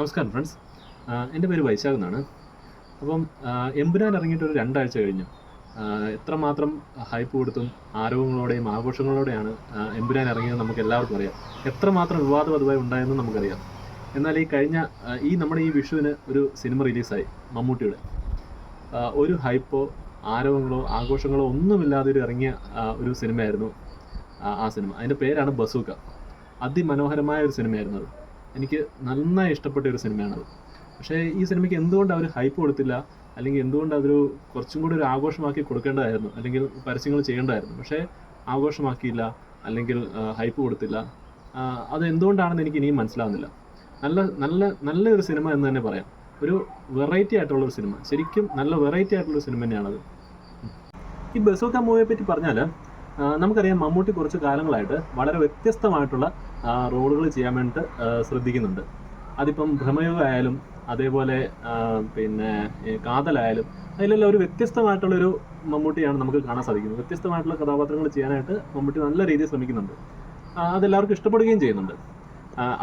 നമസ്കാരം ഫ്രണ്ട്സ് എന്റെ പേര് വൈശാഖ് എന്നാണ്. അപ്പം എമ്പുരാൻ ഇറങ്ങിയിട്ട് ഒരു രണ്ടാഴ്ച കഴിഞ്ഞു. എത്രമാത്രം ഹൈപ്പ് കൊടുത്തും ആരോഗ്യങ്ങളോടെയും ആഘോഷങ്ങളോടെയാണ് എമ്പുരാൻ ഇറങ്ങിയത് നമുക്ക് എല്ലാവർക്കും അറിയാം. എത്രമാത്രം വിവാദം അതുമായി ഉണ്ടായെന്ന് നമുക്കറിയാം. എന്നാൽ ഈ കഴിഞ്ഞ ഈ നമ്മുടെ ഈ വിഷുവിന് ഒരു സിനിമ റിലീസായി മമ്മൂട്ടിയുടെ. ഒരു ഹൈപ്പോ ആരവങ്ങളോ ആഘോഷങ്ങളോ ഒന്നുമില്ലാതെ ഒരു ഇറങ്ങിയ ഒരു സിനിമയായിരുന്നു ആ സിനിമ. അതിന്റെ പേരാണ് ബസൂക്ക. അതിമനോഹരമായ ഒരു സിനിമയായിരുന്നു അത്. എനിക്ക് നന്നായി ഇഷ്ടപ്പെട്ട ഒരു സിനിമയാണത്. പക്ഷേ ഈ സിനിമയ്ക്ക് എന്തുകൊണ്ട് അവർ ഹൈപ്പ് കൊടുത്തില്ല? അല്ലെങ്കിൽ എന്തുകൊണ്ട് അതൊരു കുറച്ചും കൂടി ഒരു ആഘോഷമാക്കി കൊടുക്കേണ്ടതായിരുന്നു? അല്ലെങ്കിൽ പരസ്യങ്ങൾ ചെയ്യേണ്ടതായിരുന്നു? പക്ഷേ ആഘോഷമാക്കിയില്ല. അല്ലെങ്കിൽ ഹൈപ്പ് കൊടുത്തില്ല. അത് എന്തുകൊണ്ടാണെന്ന് എനിക്ക് ഇനിയും മനസ്സിലാവുന്നില്ല. നല്ല നല്ല നല്ലൊരു സിനിമ എന്ന് തന്നെ പറയാം. ഒരു വെറൈറ്റി ആയിട്ടുള്ള ഒരു സിനിമ. ശരിക്കും നല്ല വെറൈറ്റി ആയിട്ടുള്ള സിനിമ തന്നെയാണത്. ഈ ബസോക്ക മൂവിയെ പറ്റി പറഞ്ഞാൽ നമുക്കറിയാം മമ്മൂട്ടി കുറച്ച് കാലങ്ങളായിട്ട് വളരെ വ്യത്യസ്തമായിട്ടുള്ള റോളുകൾ ചെയ്യാൻ വേണ്ടിയിട്ട് ശ്രദ്ധിക്കുന്നുണ്ട്. അതിപ്പം ഭ്രമയോഗമായാലും അതേപോലെ പിന്നെ കാതലായാലും അതിലെല്ലാം ഒരു വ്യത്യസ്തമായിട്ടുള്ളൊരു മമ്മൂട്ടിയാണ് നമുക്ക് കാണാൻ സാധിക്കുന്നത്. വ്യത്യസ്തമായിട്ടുള്ള കഥാപാത്രങ്ങൾ ചെയ്യാനായിട്ട് മമ്മൂട്ടി നല്ല രീതിയിൽ ശ്രമിക്കുന്നുണ്ട്. അതെല്ലാവർക്കും ഇഷ്ടപ്പെടുകയും ചെയ്യുന്നുണ്ട്.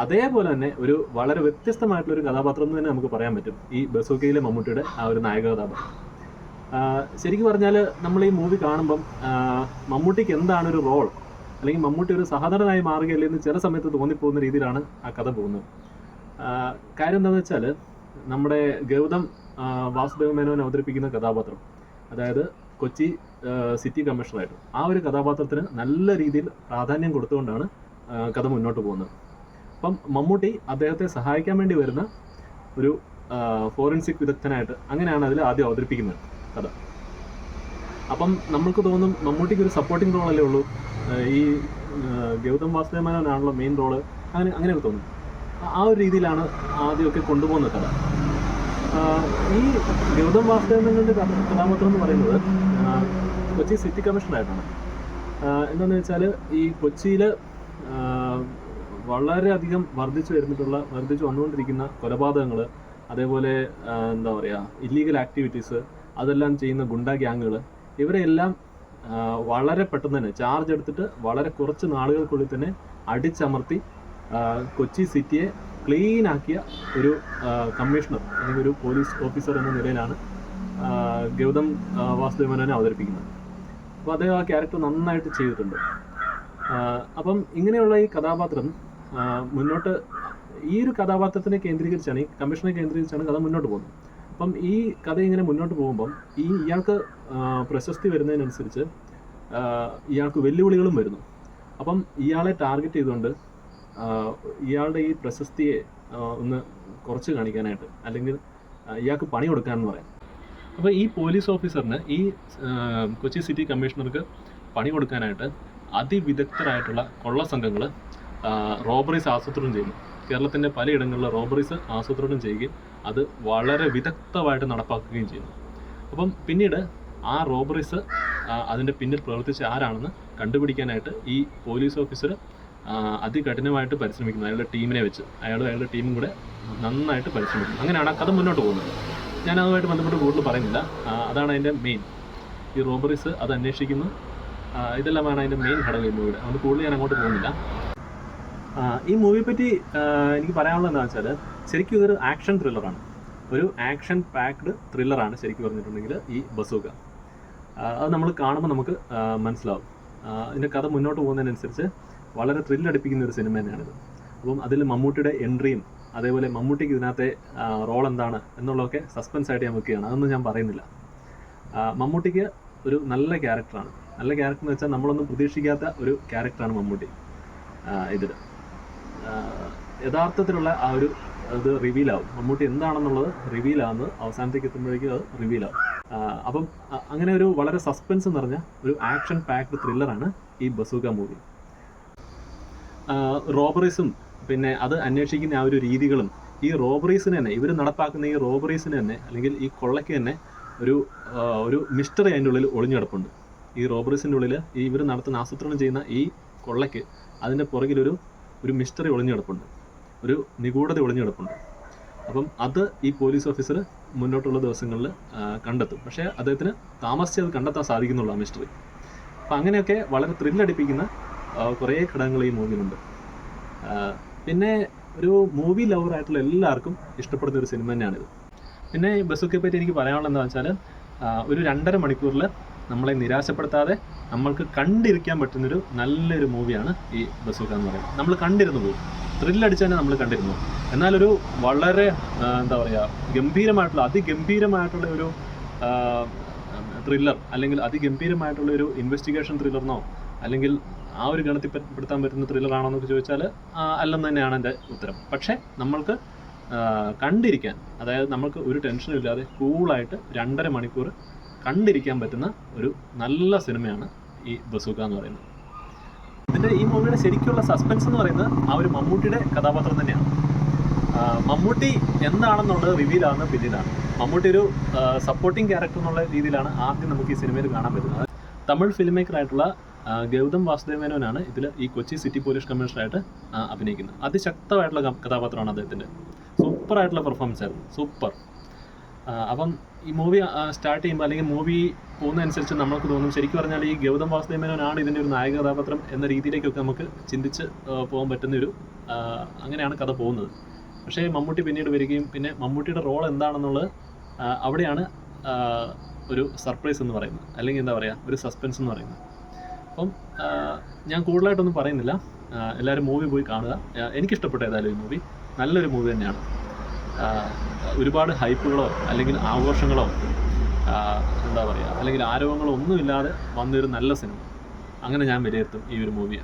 അതേപോലെ തന്നെ ഒരു വളരെ വ്യത്യസ്തമായിട്ടുള്ള ഒരു കഥാപാത്രം എന്ന് തന്നെ നമുക്ക് പറയാൻ പറ്റും. ഈ ബസോക്കയിലെ മമ്മൂട്ടിയുടെ ആ ഒരു നായക കഥാപാത്രം ശരിക്കും പറഞ്ഞാൽ നമ്മൾ ഈ മൂവി കാണുമ്പം മമ്മൂട്ടിക്ക് എന്താണ് ഒരു റോൾ? അല്ലെങ്കിൽ മമ്മൂട്ടി ഒരു സഹോദരനായി മാറുകയല്ലേ എന്ന് ചില സമയത്ത് തോന്നിപ്പോകുന്ന രീതിയിലാണ് ആ കഥ പോകുന്നത്. കാര്യം എന്താണെന്ന് വെച്ചാൽ നമ്മുടെ ഗൗതം വാസുദേവ മേനോൻ അവതരിപ്പിക്കുന്ന കഥാപാത്രം അതായത് കൊച്ചി സിറ്റി കമ്മീഷണറായിട്ട് ആ ഒരു കഥാപാത്രത്തിന് നല്ല രീതിയിൽ പ്രാധാന്യം കൊടുത്തുകൊണ്ടാണ് കഥ മുന്നോട്ട് പോകുന്നത്. അപ്പം മമ്മൂട്ടി അദ്ദേഹത്തെ സഹായിക്കാൻ വേണ്ടി വരുന്ന ഒരു ഫോറൻസിക് വിദഗ്ധനായിട്ട് അങ്ങനെയാണ് അതിൽ ആദ്യം അവതരിപ്പിക്കുന്നത് കഥ. അപ്പം നമ്മൾക്ക് തോന്നും മമ്മൂട്ടിക്ക് ഒരു സപ്പോർട്ടിംഗ് റോൾ അല്ലേ ഉള്ളൂ. ഈ ഗൗതം വാസുദേവനാണല്ലോ മെയിൻ റോൾ അങ്ങനെ അങ്ങനെയൊക്കെ തോന്നും. ആ- ഒരു രീതിയിലാണ് ആദ്യമൊക്കെ കൊണ്ടുപോകുന്ന കഥ. ഈ ഗൗതം വാസുദേവനങ്ങളുടെ കഥ- കഥാപാത്രം എന്ന് പറയുന്നത് കൊച്ചി സിറ്റി കമ്മീഷണറായിട്ടാണ് എന്താണെന്ന് വെച്ചാൽ ഈ കൊച്ചിയിൽ വളരെയധികം വർദ്ധിച്ചു വരുന്നിട്ടുള്ള വർദ്ധിച്ചു വന്നുകൊണ്ടിരിക്കുന്ന കൊലപാതകങ്ങൾ അതേപോലെ എന്താ പറയുക ഇല്ലീഗൽ ആക്ടിവിറ്റീസ് അതെല്ലാം ചെയ്യുന്ന ഗുണ്ട ഗ്യാങ്ങുകൾ ഇവരെല്ലാം വളരെ പെട്ടെന്ന് തന്നെ ചാർജ് എടുത്തിട്ട് വളരെ കുറച്ച് നാളുകൾക്കുള്ളിൽ തന്നെ അടിച്ചമർത്തി കൊച്ചി സിറ്റിയെ ക്ലീൻ ആക്കിയ ഒരു കമ്മീഷണർ അല്ലെങ്കിൽ ഒരു പോലീസ് ഓഫീസർ എന്ന നിലയിലാണ് ഗൗതം ആഹ് വാസുദേവ മേനോനെ അവതരിപ്പിക്കുന്നത്. അപ്പോൾ അദ്ദേഹം ആ ക്യാരക്ടർ നന്നായിട്ട് ചെയ്തിട്ടുണ്ട്. അപ്പം ഇങ്ങനെയുള്ള ഈ കഥാപാത്രം മുന്നോട്ട് ഈ ഒരു കഥാപാത്രത്തിനെ കേന്ദ്രീകരിച്ചാണ് ഈ കമ്മീഷനെ കേന്ദ്രീകരിച്ചാണ് കഥ മുന്നോട്ട് പോകുന്നത്. അപ്പം ഈ കഥ ഇങ്ങനെ മുന്നോട്ട് പോകുമ്പം ഈ ഇയാൾക്ക് പ്രശസ്തി വരുന്നതിനനുസരിച്ച് ഇയാൾക്ക് വെല്ലുവിളികളും വരുന്നു. അപ്പം ഇയാളെ ടാർഗറ്റ് ചെയ്തുകൊണ്ട് ഇയാളുടെ ഈ പ്രശസ്തിയെ ഒന്ന് കുറച്ച് കാണിക്കാനായിട്ട് അല്ലെങ്കിൽ ഇയാൾക്ക് പണി കൊടുക്കാനെന്ന് പറയാം. അപ്പോൾ ഈ പോലീസ് ഓഫീസറിന് ഈ കൊച്ചി സിറ്റി കമ്മീഷണർക്ക് പണി കൊടുക്കാനായിട്ട് അതിവിദഗ്ധരായിട്ടുള്ള കൊള്ള സംഘങ്ങൾ റോബറീസ് ആസൂത്രണം ചെയ്യുന്നു. കേരളത്തിന്റെ പലയിടങ്ങളിലെ റോബറീസ് ആസൂത്രണം ചെയ്യുകയും അത് വളരെ വിദഗ്ധമായിട്ട് നടപ്പാക്കുകയും ചെയ്യുന്നു. അപ്പം പിന്നീട് ആ റോബറീസ് അതിന്റെ പിന്നിൽ പ്രവർത്തിച്ച ആരാണെന്ന് കണ്ടുപിടിക്കാനായിട്ട് ഈ പോലീസ് ഓഫീസർ അതികഠിനമായിട്ട് പരിശ്രമിക്കുന്നു. അയാളുടെ ടീമിനെ വെച്ച്. അയാളും അയാളുടെ ടീമും കൂടെ നന്നായിട്ട് പരിശ്രമിക്കുന്നു. അങ്ങനെയാണ് ആ കഥ മുന്നോട്ട് പോകുന്നത്. ഞാൻ അതുമായിട്ട് ബന്ധപ്പെട്ട് കൂടുതൽ പറയുന്നില്ല. അതാണ് അതിന്റെ മെയിൻ ഈ റോബറീസ് അത് അന്വേഷിക്കുന്നു. ഇതെല്ലാമാണ് അതിന്റെ മെയിൻ ഘടകം മൂവിയുടെ അതുകൊണ്ട് കൂടുതൽ ഞാൻ അങ്ങോട്ട് പോകുന്നില്ല. ഈ മൂവിയെ പറ്റി എനിക്ക് പറയാനുള്ളത് എന്താ വെച്ചാൽ ശരിക്കും ഇതൊരു ആക്ഷൻ ത്രില്ലറാണ് ഒരു ആക്ഷൻ പാക്ഡ് ത്രില്ലറാണ് ശരിക്കും പറഞ്ഞിട്ടുണ്ടെങ്കിൽ ഈ ബസൂക. അത് നമ്മൾ കാണുമ്പോൾ നമുക്ക് മനസ്സിലാവും. ഇതിന്റെ കഥ മുന്നോട്ട് പോകുന്നതിനനുസരിച്ച് വളരെ ത്രില്ലടിപ്പിക്കുന്ന ഒരു സിനിമ തന്നെയാണിത്. അപ്പം അതിൽ മമ്മൂട്ടിയുടെ എൻട്രിയും അതേപോലെ മമ്മൂട്ടിക്ക് ഇതിനകത്തെ റോൾ എന്താണ് എന്നുള്ളതൊക്കെ സസ്പെൻസ് ആയിട്ട് ഞാൻ വെക്കുകയാണ് അതൊന്നും ഞാൻ പറയുന്നില്ല. മമ്മൂട്ടിക്ക് ഒരു നല്ല ക്യാരക്ടറാണ് നല്ല ക്യാരക്ടർ എന്ന് വെച്ചാൽ നമ്മളൊന്നും പ്രതീക്ഷിക്കാത്ത ഒരു ക്യാരക്ടറാണ് മമ്മൂട്ടി. ഇതിൽ യഥാർത്ഥത്തിലുള്ള ആ ഒരു അത് റിവീൽ ആവും മമ്മൂട്ടി എന്താണെന്നുള്ളത് റിവീൽ ആവുന്നത് അവസാനത്തേക്ക് എത്തുമ്പോഴേക്കും അത് റിവീൽ ആവും അപ്പം അങ്ങനെ ഒരു വളരെ സസ്പെൻസ് നിറഞ്ഞ ഒരു ആക്ഷൻ പാക്ഡ് ത്രില്ലറാണ് ഈ ബസൂക്ക മൂവി റോബറീസും പിന്നെ അത് അന്വേഷിക്കുന്ന ആ ഒരു രീതികളും ഈ റോബറീസിന് തന്നെ ഇവർ നടപ്പാക്കുന്ന ഈ റോബറീസിന് തന്നെ അല്ലെങ്കിൽ ഈ കൊള്ളയ്ക്ക് തന്നെ ഒരു ഒരു മിസ്റ്ററി അതിന്റെ ഉള്ളിൽ ഒളിഞ്ഞു കിടപ്പുണ്ട് ഈ റോബറീസിന്റെ ഉള്ളിൽ ഈ ഇവർ നടത്തുന്ന ആസൂത്രണം ചെയ്യുന്ന ഈ കൊള്ളയ്ക്ക് അതിന്റെ പുറകിലൊരു ഒരു മിസ്റ്ററി ഒളിഞ്ഞു കിടപ്പുണ്ട്. ഒരു നിഗൂഢത ഒളിഞ്ഞു കിടപ്പുണ്ട്. അപ്പം അത് ഈ പോലീസ് ഓഫീസർ മുന്നോട്ടുള്ള ദിവസങ്ങളിൽ കണ്ടെത്തും. പക്ഷേ അദ്ദേഹത്തിന് താമസിച്ച് അത് കണ്ടെത്താൻ സാധിക്കുന്നുള്ളൂ ആ മിസ്റ്ററി. അപ്പം അങ്ങനെയൊക്കെ വളരെ ത്രില്ലടിപ്പിക്കുന്ന കുറേ ഘടകങ്ങൾ ഈ മൂവിയിലുണ്ട് പിന്നെ ഒരു മൂവി ലവർ ആയിട്ടുള്ള എല്ലാവർക്കും ഇഷ്ടപ്പെടുന്ന ഒരു സിനിമ തന്നെയാണിത്. പിന്നെ ബസ്സൊക്കെ പറ്റി എനിക്ക് പറയാനുള്ളത് എന്താ വെച്ചാൽ ഒരു രണ്ടര മണിക്കൂറിൽ നമ്മളെ നിരാശപ്പെടുത്താതെ നമ്മൾക്ക് കണ്ടിരിക്കാൻ പറ്റുന്നൊരു നല്ലൊരു മൂവിയാണ് ഈ ബസൂക്ക എന്ന് പറയുന്നത്. നമ്മൾ കണ്ടിരുന്നു പോകും ത്രില്ലടിച്ച് തന്നെ നമ്മൾ കണ്ടിരുന്നു എന്നാലൊരു വളരെ എന്താ പറയുക ഗംഭീരമായിട്ടുള്ള അതിഗംഭീരമായിട്ടുള്ള ഒരു ത്രില്ലർ അല്ലെങ്കിൽ അതിഗംഭീരമായിട്ടുള്ള ഒരു ഇൻവെസ്റ്റിഗേഷൻ ത്രില്ലറിനോ അല്ലെങ്കിൽ ആ ഒരു ഗണത്തിൽ പെടുത്താൻ പറ്റുന്ന ത്രില്ലറാണോ എന്നൊക്കെ ചോദിച്ചാൽ അല്ലെന്ന് തന്നെയാണ് എന്റെ ഉത്തരം. പക്ഷേ നമ്മൾക്ക് കണ്ടിരിക്കാൻ അതായത് നമ്മൾക്ക് ഒരു ടെൻഷനും ഇല്ലാതെ കൂളായിട്ട് രണ്ടര മണിക്കൂർ കണ്ടിരിക്കാൻ പറ്റുന്ന ഒരു നല്ല സിനിമയാണ് ഈ ബസൂക്ക എന്ന് പറയുന്നത്. ഇതിന്റെ ഈ മൂവിയുടെ ശരിക്കുള്ള സസ്പെൻസ് എന്ന് പറയുന്നത് ആ ഒരു മമ്മൂട്ടിയുടെ കഥാപാത്രം തന്നെയാണ്. മമ്മൂട്ടി എന്താണെന്നുള്ളത് റിവീലാണ് പിന്നീടാണ്. മമ്മൂട്ടി ഒരു സപ്പോർട്ടിംഗ് ക്യാരക്ടർ എന്നുള്ള രീതിയിലാണ് ആദ്യം നമുക്ക് ഈ സിനിമയിൽ കാണാൻ പറ്റുന്നത്. തമിഴ് ഫിലിം മേക്കർ ആയിട്ടുള്ള ഗൗതം വാസുദേവ് മേനോനാണ് ഇതിൽ ഈ കൊച്ചി സിറ്റി പോലീസ് കമ്മീഷണറായിട്ട് അഭിനയിക്കുന്നത്. അതിശക്തമായിട്ടുള്ള കഥാപാത്രമാണ് അദ്ദേഹത്തിന്റെ സൂപ്പർ ആയിട്ടുള്ള പെർഫോമൻസ് ആയിരുന്നു. സൂപ്പർ. അപ്പം ഈ മൂവി സ്റ്റാർട്ട് ചെയ്യുമ്പോൾ അല്ലെങ്കിൽ മൂവി പോകുന്നതനുസരിച്ച് നമുക്ക് തോന്നും. ശരിക്കും പറഞ്ഞാൽ ഈ ഗൗതം വാസുദേവനാണ് ഇതിന്റെ ഒരു നായക കഥാപാത്രം എന്ന രീതിയിലേക്കൊക്കെ നമുക്ക് ചിന്തിച്ച് പോകാൻ പറ്റുന്നൊരു അങ്ങനെയാണ് കഥ പോകുന്നത്. പക്ഷേ മമ്മൂട്ടി പിന്നീട് വരികയും പിന്നെ മമ്മൂട്ടിയുടെ റോൾ എന്താണെന്നുള്ളത് അവിടെയാണ് ഒരു സർപ്രൈസ് എന്ന് പറയുന്നത്. അല്ലെങ്കിൽ എന്താ പറയുക ഒരു സസ്പെൻസ് എന്ന് പറയുന്നത്. അപ്പം ഞാൻ കൂടുതലായിട്ടൊന്നും പറയുന്നില്ല. എല്ലാവരും മൂവി പോയി കാണുക. എനിക്കിഷ്ടപ്പെട്ട ഏതായാലും ഈ മൂവി നല്ലൊരു മൂവി തന്നെയാണ്. ഒരുപാട് ഹൈപ്പുകളോ അല്ലെങ്കിൽ ആഘോഷങ്ങളോ എന്താ പറയുക അല്ലെങ്കിൽ ആരോപങ്ങളോ ഒന്നുമില്ലാതെ വന്നൊരു നല്ല സിനിമ. അങ്ങനെ ഞാൻ വിലയിരുത്തും ഈ ഒരു മൂവിയെ.